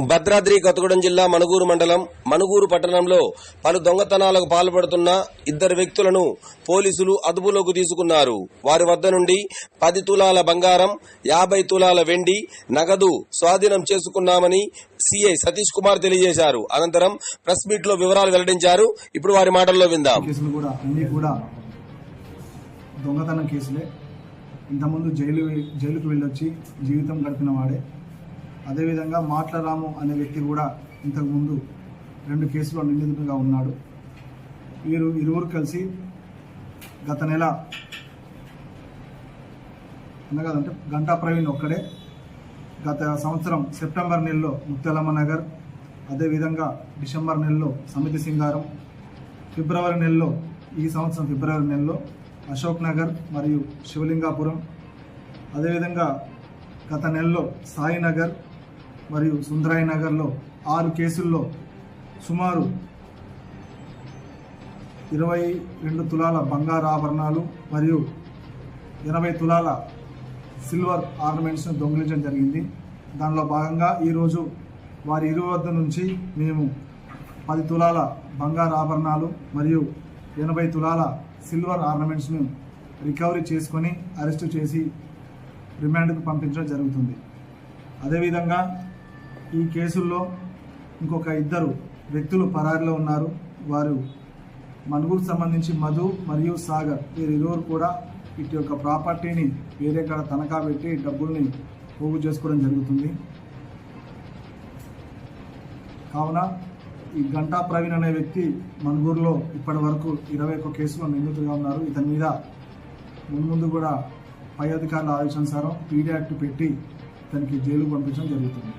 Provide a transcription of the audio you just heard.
భద్రాద్రి కొత్తగూడెం జిల్లా మణుగూరు మండలం మణుగూరు పట్టణంలో పలు దొంగతనాలకు పాల్పడుతున్న ఇద్దరు వ్యక్తులను పోలీసులు అదుపులోకి తీసుకున్నారు. వారి వద్ద నుండి పది తులాల బంగారం యాభై తులాల వెండి నగదు స్వాధీనం చేసుకున్నామని సిఐ సతీష్ కుమార్ తెలియజేశారు. అనంతరం ప్రెస్ మీట్లో వివరాలు వెల్లడించారు. ఇప్పుడు వారి మాటల్లో విందాం. దొంగతనం కేసులే. ఇంతకుముందు జైలు జైలుకు వెళ్ళొచ్చి జీవితం గడిపిన వాడే. అదేవిధంగా మాట్లరాము అనే వ్యక్తి కూడా ఇంతకుముందు రెండు కేసులో నిందితుడిగా ఉన్నాడు. వీరు ఇరువురు కలిసి గత నెల అనగాదంటే గంటా ప్రవీణ్ ఒక్కడే గత సంవత్సరం సెప్టెంబర్ నెలలో ముత్యాలమ్మ నగర్ అదేవిధంగా డిసెంబర్ నెలలో సమితి సింగారం ఫిబ్రవరి నెలలో ఈ సంవత్సరం ఫిబ్రవరి నెలలో అశోక్ నగర్ మరియు శివలింగాపురం అదేవిధంగా గత నెలలో సాయినగర్ మరియు సుందరాయి నగర్లో ఆరు కేసుల్లో సుమారు ఇరవై రెండు తులాల బంగారు ఆభరణాలు మరియు ఎనభై తులాల సిల్వర్ ఆర్నమెంట్స్ను దొంగిలించడం జరిగింది. దానిలో భాగంగా ఈరోజు వారి ఇరు వద్ద నుంచి మేము పది తులాల బంగారు ఆభరణాలు మరియు ఎనభై తులాల సిల్వర్ ఆర్నమెంట్స్ను రికవరీ చేసుకొని అరెస్టు చేసి రిమాండ్కు పంపించడం జరుగుతుంది. అదేవిధంగా ఈ కేసుల్లో ఇంకొక ఇద్దరు వ్యక్తులు పరారిలో ఉన్నారు. వారు మనుగురు సంబంధించి మధు మరియు సాగర్ వీరు ఇరువురు కూడా ఇటు యొక్క ప్రాపర్టీని వేరే కాడ తనఖా పెట్టి డబ్బుల్ని పోగు చేసుకోవడం జరుగుతుంది. కావున ఈ గంటా ప్రవీణ్ అనే వ్యక్తి మనుగూరులో ఇప్పటి వరకు ఇరవై ఒక్క కేసులో నిందితులుగా ఉన్నారు. ఇతని మీద ముందు కూడా పై అధికారుల ఆదేశానుసారం పీడీ యాక్ట్ పెట్టి ఇతనికి జైలుకు పంపించడం జరుగుతుంది.